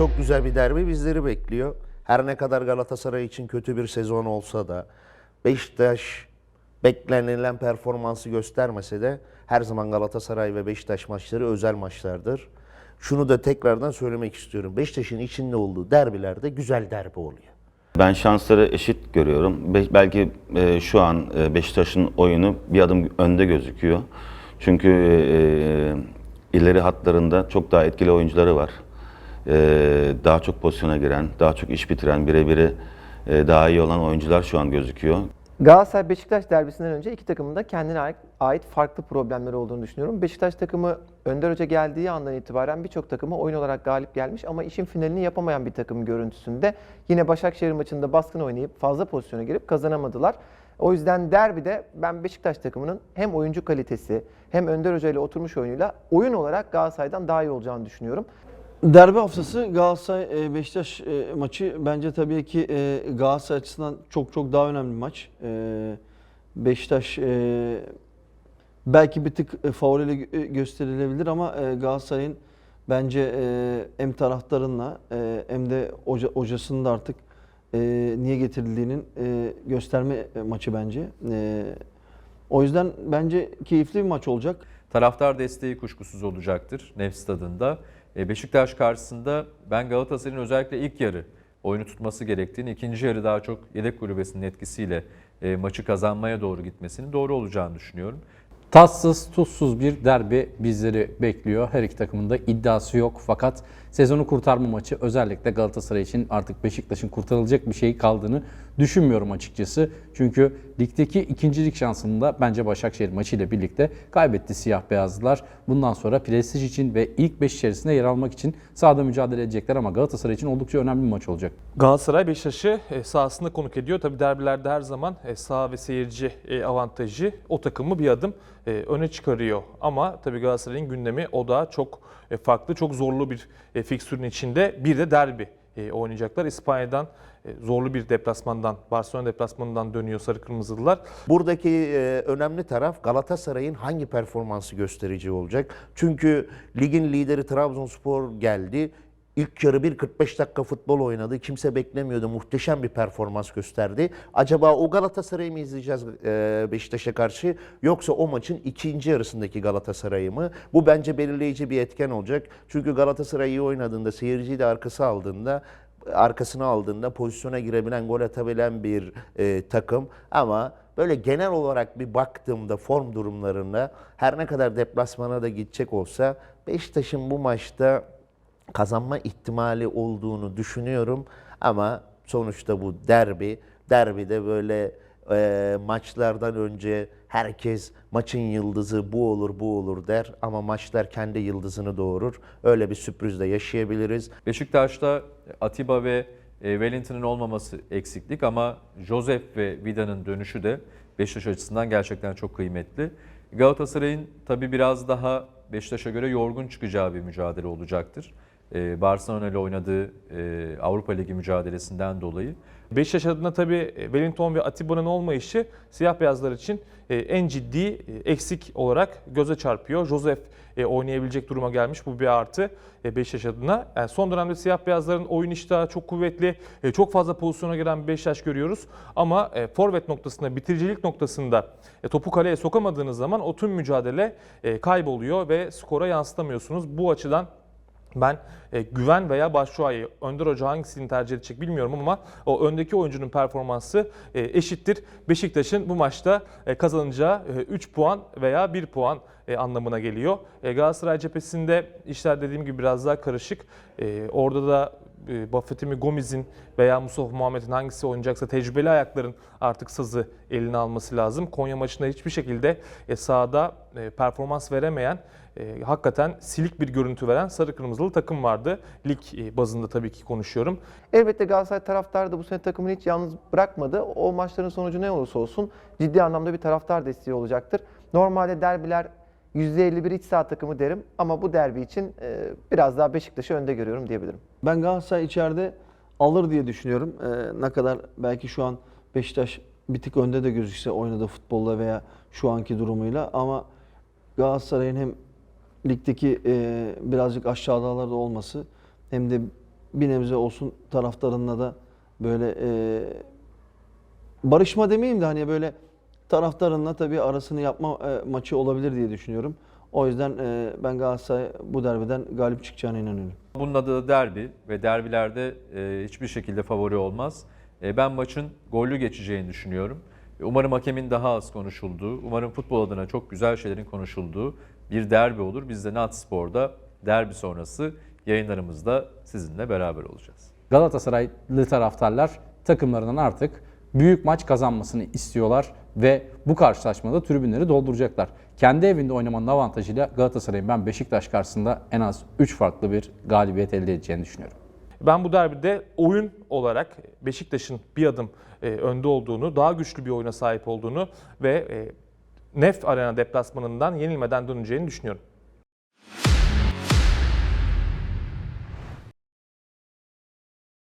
Çok güzel bir derbi bizleri bekliyor. Her ne kadar Galatasaray için kötü bir sezon olsa da Beşiktaş beklenilen performansı göstermese de her zaman Galatasaray ve Beşiktaş maçları özel maçlardır. Şunu da tekrardan söylemek istiyorum. Beşiktaş'ın içinde olduğu derbilerde güzel derbi oluyor. Ben şansları eşit görüyorum. Be- belki e, şu an e, Beşiktaş'ın oyunu bir adım önde gözüküyor. Çünkü e, ileri hatlarında çok daha etkili oyuncuları var. E, daha çok pozisyona giren, daha çok iş bitiren, birebiri e, daha iyi olan oyuncular şu an gözüküyor. Galatasaray Beşiktaş derbisinden önce iki takımın da kendine ait- farklı problemleri olduğunu düşünüyorum. Beşiktaş takımı Önder Hoca geldiği andan itibaren birçok takıma oyun olarak galip gelmiş ama işin finalini yapamayan bir takım görüntüsünde yine Başakşehir maçında baskın oynayıp fazla pozisyona girip kazanamadılar. O yüzden derbide ben Beşiktaş takımının hem oyuncu kalitesi hem Önder Hoca ile oturmuş oyunuyla oyun olarak Galatasaray'dan daha iyi olacağını düşünüyorum. Derbi haftası Galatasaray e, Beşiktaş e, maçı bence tabii ki e, Galatasaray açısından çok çok daha önemli bir maç. Beşiktaş belki bir tık favoriyle gö- gösterilebilir ama Galatasaray'ın bence hem taraftarınla hem de hoca, hocasının da artık niye getirildiğinin gösterme maçı bence. O yüzden bence keyifli bir maç olacak. Taraftar desteği kuşkusuz olacaktır Nef Stadında. E, Beşiktaş karşısında ben Galatasaray'ın özellikle ilk yarı oyunu tutması gerektiğini, ikinci yarı daha çok yedek kulübesinin etkisiyle e, maçı kazanmaya doğru gitmesinin doğru olacağını düşünüyorum. Tatsız, tuzsuz bir derbi bizleri bekliyor. Her iki takımın da iddiası yok. Fakat sezonu kurtarma maçı özellikle Galatasaray için artık Beşiktaş'ın kurtarılacak bir şey kaldığını düşünmüyorum açıkçası. Çünkü ligdeki ikincilik şansını da bence Başakşehir maçıyla birlikte kaybetti siyah beyazlılar. Bundan sonra prestij için ve ilk 5 içerisinde yer almak için sahada mücadele edecekler ama Galatasaray için oldukça önemli bir maç olacak. Galatasaray Beşiktaş'ı e, sahasında konuk ediyor. Tabi derbilerde her zaman e, saha ve seyirci e, avantajı o takımı bir adım öne çıkarıyor. Ama tabi Galatasaray'ın gündemi o da çok farklı, çok zorlu bir fikstürün içinde. Bir de derbi oynayacaklar. İspanya'dan e, zorlu bir deplasmandan, Barcelona deplasmanından dönüyor Sarı Kırmızılılar. Buradaki e, önemli taraf Galatasaray'ın hangi performansı göstereceği olacak. Çünkü ligin lideri Trabzonspor geldi. İlk yarı bir 45 dakika futbol oynadı. Kimse beklemiyordu. Muhteşem bir performans gösterdi. Acaba o Galatasaray'ı mı izleyeceğiz e, Beşiktaş'a karşı yoksa o maçın ikinci yarısındaki Galatasaray'ı mı? Bu bence belirleyici bir etken olacak. Çünkü Galatasaray iyi oynadığında, seyirciyi de arkası aldığında arkasına aldığında pozisyona girebilen, gol atabilen bir e, takım. Ama böyle genel olarak bir baktığımda form durumlarına her ne kadar deplasmana da gidecek olsa Beşiktaş'ın bu maçta kazanma ihtimali olduğunu düşünüyorum. Ama sonuçta bu derbi. Derbide böyle e, maçlardan önce herkes maçın yıldızı bu olur bu olur der. Ama maçlar kendi yıldızını doğurur. Öyle bir sürpriz de yaşayabiliriz. Beşiktaş'ta Atiba ve e, Wellington'ın olmaması eksiklik ama Joseph ve Vida'nın dönüşü de Beşiktaş açısından gerçekten çok kıymetli. Galatasaray'ın tabii biraz daha Beşiktaş'a göre yorgun çıkacağı bir mücadele olacaktır. E, Barcelona ile oynadığı e, Avrupa Ligi mücadelesinden dolayı. Beşiktaş adına tabii e, Wellington ve Atiba'nın olmayışı siyah beyazlar için e, en ciddi eksik olarak göze çarpıyor. Joseph e, oynayabilecek duruma gelmiş. Bu bir artı e, Beşiktaş adına. Yani son dönemde siyah beyazların oyun iştahı çok kuvvetli. Çok fazla pozisyona giren bir Beşiktaş görüyoruz. Ama forvet noktasında, bitiricilik noktasında topu kaleye sokamadığınız zaman o tüm mücadele kayboluyor ve skora yansıtamıyorsunuz. Bu açıdan ben e, Güven veya Başşuay'ı Önder Hoca hangisini tercih edecek bilmiyorum ama o öndeki oyuncunun performansı e, eşittir. Beşiktaş'ın bu maçta e, kazanacağı 3 puan veya 1 puan e, anlamına geliyor. E, Galatasaray cephesinde işler dediğim gibi biraz daha karışık. E, orada da e, Buffett'in Gomez'in veya Mustafa Muhammed'in hangisi oynayacaksa tecrübeli ayakların artık sazı eline alması lazım. Konya maçında hiçbir şekilde e, sahada e, performans veremeyen hakikaten silik bir görüntü veren sarı kırmızılı takım vardı. Lig bazında tabii ki konuşuyorum. Elbette Galatasaray taraftarı da bu sene takımını hiç yalnız bırakmadı. O maçların sonucu ne olursa olsun ciddi anlamda bir taraftar desteği olacaktır. Normalde derbiler %51 iç saha takımı derim ama bu derbi için e, biraz daha Beşiktaş'ı önde görüyorum diyebilirim. Ben Galatasaray içeride alır diye düşünüyorum. Ee, ne kadar belki şu an Beşiktaş bir tık önde de gözükse oynadığı futbolla veya şu anki durumuyla ama Galatasaray'ın hem ligdeki e, birazcık aşağıdalarda olması hem de bir nebze olsun taraftarınla da böyle e, barışma demeyeyim de hani böyle taraftarınla tabii arasını yapma e, maçı olabilir diye düşünüyorum. O yüzden e, ben Galatasaray bu derbiden galip çıkacağına inanıyorum. Bunun adı da derbi ve derbilerde e, hiçbir şekilde favori olmaz. E, ben maçın gollü geçeceğini düşünüyorum. E, Umarım hakemin daha az konuşulduğu, umarım futbol adına çok güzel şeylerin konuşulduğu bir derbi olur. Biz de Nat Spor'da derbi sonrası yayınlarımızda sizinle beraber olacağız. Galatasaraylı taraftarlar takımlarından artık büyük maç kazanmasını istiyorlar ve bu karşılaşmada tribünleri dolduracaklar. Kendi evinde oynamanın avantajıyla Galatasaray'ın ben Beşiktaş karşısında en az 3 farklı bir galibiyet elde edeceğini düşünüyorum. Ben bu derbide oyun olarak Beşiktaş'ın bir adım e, önde olduğunu, daha güçlü bir oyuna sahip olduğunu ve e, Nef Arena deplasmanından yenilmeden döneceğini düşünüyorum.